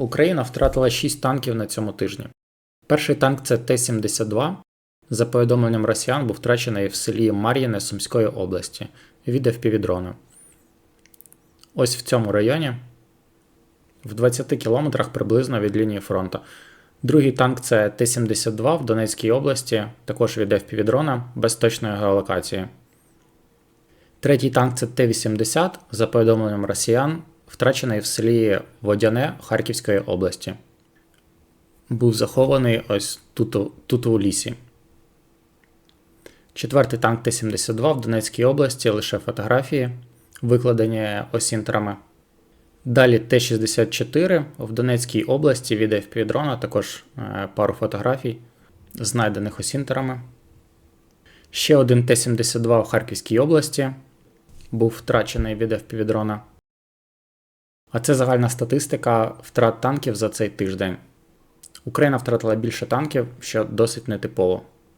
Україна втратила 6 танків на цьому тижні. Перший танк це Т-72. За повідомленням росіян, був втрачений в селі Мар'їне Сумської області від FPV-дрона. Ось в цьому районі, в 20 кілометрах приблизно від лінії фронту. Другий танк це Т-72 в Донецькій області, також від FPV-дрона, без точної геолокації. Третій танк це Т-80, за повідомленням росіян, втрачений в селі Водяне Харківської області. Був захований ось тут, тут у лісі. Четвертий танк Т-72 в Донецькій області лише фотографії, викладені осінтерами. Далі Т-64 в Донецькій області від FPV-дрона, також е, пару фотографій, знайдених осінтерами. Ще один Т-72 в Харківській області був втрачений від FPV-дрона. А це загальна статистика втрат танків за цей тиждень. Україна втратила більше танків, що досить нетипово.